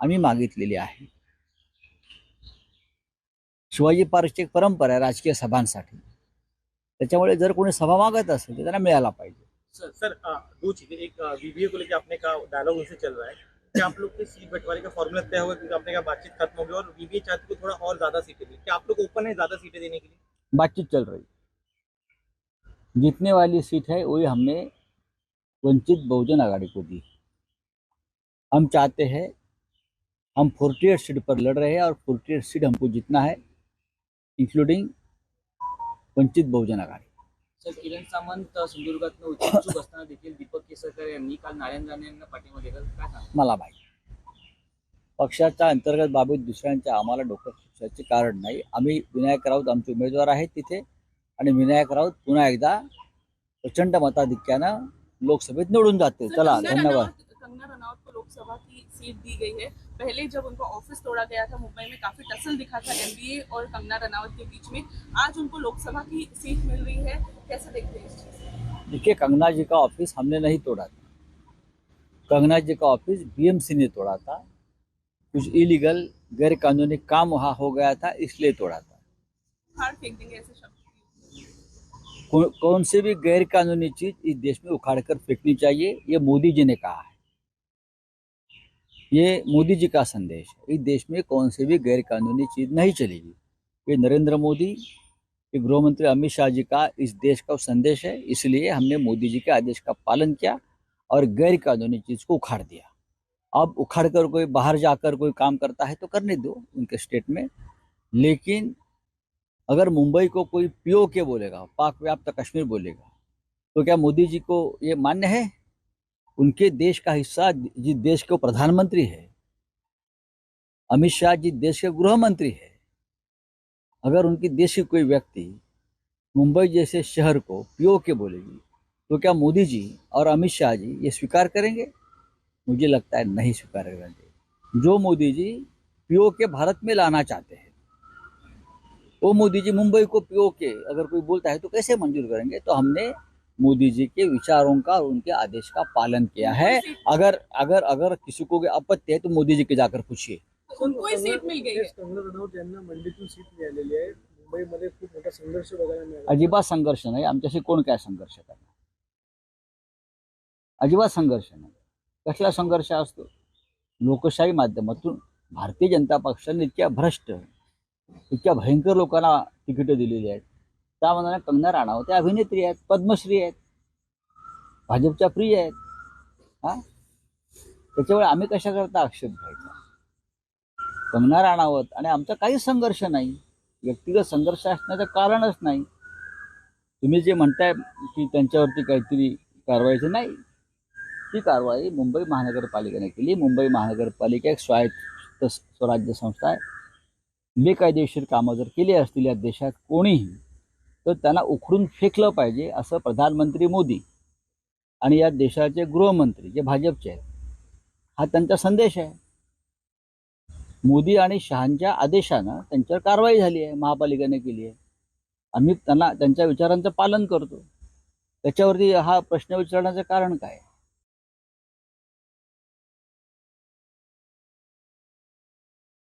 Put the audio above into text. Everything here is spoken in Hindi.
आम्ही मागितलेली आहे. शिवाजी पार्कची एक परंपरा आहे राजकीय सभांसाठी. त्याच्यामुळे जर कोणी सभा मागत असेल तर त्यांना पाहिजे. सर सर दो चीज़ें एक वीवीए को लेकर आपने का डायलॉग उनसे चल रहा है. क्या आप लोग के सीट बंटवारे का फॉर्मूला तय होगा क्योंकि आपने कहा बातचीत खत्म हो और वीवीए चाहते को थोड़ा और ज़्यादा सीटें क्या आप लोग ओपन है ज़्यादा सीटें देने के लिए? बातचीत चल रही जीतने वाली सीट है वही हमने वंचित बहुजन आघाड़ी को दी हम चाहते हैं हम फोर्टी एट सीट पर लड़ रहे हैं और फोर्टी एट सीट हमको जीतना है इंक्लूडिंग वंचित बहुजन आघाड़ी। सर किरण सामंत सिंधुदुर्गातनं इच्छुक असताना देखील दीपक केसरकर यांनी काल नारायण राणे यांना पाठिंबा दिला काय सांगा मला माहिती पक्षाच्या अंतर्गत बाबीत दुसऱ्यांच्या आम्हाला डोकं खुपसायचे कारण नाही. आम्ही विनायक राऊत आमचे उमेदवार आहेत तिथे आणि विनायक राऊत पुन्हा एकदा प्रचंड मताधिक्यानं लोकसभेत निवडून जाते चला धन्यवाद. सीट दी गई है। पहले जब उनका ऑफ़िस तोड़ा गया था मुंबई में काफ़ी टसल दिखा था एनडीए और कंगना रनावत के बीच में। आज उनको लोकसभा की सीट मिल रही है। कैसे देखते हैं इस चीज़? देखिए कंगना जी का ऑफ़िस हमने नहीं तोड़ा था। कंगना जी का ऑफ़िस बीएमसी ने तोड़ा था। कुछ इलीगल गैर कानूनी काम वहाँ हो गया था इसलिए तोड़ा था। कौ, कौन सी भी गैर कानूनी चीज़ इस देश में उखाड़ कर फेंकनी चाहिए ये मोदी जी ने कहा है। ये मोदी जी का संदेश है। इस देश में कौन सी भी गैर कानूनी चीज़ नहीं चलेगी। ये नरेंद्र मोदी, ये गृह मंत्री अमित शाह जी का इस देश का संदेश है। इसलिए हमने मोदी जी के आदेश का पालन किया और गैर कानूनी चीज़ को उखाड़ दिया। अब उखाड़ कर कोई बाहर जाकर कोई काम करता है तो करने दो उनके स्टेट में। लेकिन अगर मुंबई को कोई पीओ के बोलेगा, पाक व्याप्त कश्मीर बोलेगा तो क्या मोदी जी को ये मान्य है? उनके देश का हिस्सा जिस देश के प्रधानमंत्री है, अमित शाह जी देश के गृह मंत्री है, अगर उनकी देश की कोई व्यक्ति मुंबई जैसे शहर को पीओ के बोलेगी तो क्या मोदी जी और अमित शाह जी ये स्वीकार करेंगे? मुझे लगता है नहीं स्वीकार करेंगे। जो मोदी जी पीओ के भारत में लाना चाहते हैं, वो मोदी जी मुंबई को पीओ के अगर कोई बोलता है तो कैसे मंजूर करेंगे? तो हमने मोदी जी के विचारों का और उनके आदेश का पालन किया है। अगर अगर अगर किसी को भी आपत्ति है तो मोदी जी के जाकर पूछिए। उनको सीट मिल गई कंगना रनौत यांना मंडीतून सीट मिळालेली आहे. मुंबईमध्ये खूप मोठा संघर्ष बघायला मिळाला. अजिबात संघर्ष नाही. आमच्याशी कोण काय संघर्ष करणार? अजिबात संघर्ष नाही. कसला संघर्ष असतो? लोकशाही माध्यमातून भारतीय जनता पक्षाने इतक्या भ्रष्ट इतक्या भयंकर लोकांना तिकीटं दिलेली आहेत. त्यामध्ये कंगना राणावत त्या अभिनेत्री आहेत पद्मश्री आहेत. भाजपच्या प्रिय आहेत. हा? त्याच्यामुळे आम्ही कशा करता आक्षेप घ्यायचा? कंगना राणावत आणि आमचा काहीच संघर्ष नाही. व्यक्तिगत संघर्ष असण्याचं कारणच नाही. तुम्ही जे म्हणताय की त्यांच्यावरती काहीतरी कारवाईची नाही. ती कारवाई मुंबई महानगरपालिकेने केली. मुंबई महानगरपालिका एक स्वायत्त स्वराज्य संस्था आहे. बेकायदेशीर कामं जर केली असतील या देशात कोणीही तर त्यांना उखडून फेकलं पाहिजे असं प्रधानमंत्री मोदी आणि या देशाचे गृहमंत्री जे भाजपचे आहेत हा त्यांचा संदेश आहे. मोदी आणि शहांच्या आदेशानं त्यांच्यावर कारवाई झाली आहे महापालिकेने केली आहे. आम्ही त्यांना त्यांच्या विचारांचं पालन करतो. त्याच्यावरती हा प्रश्न विचारण्याचं कारण काय?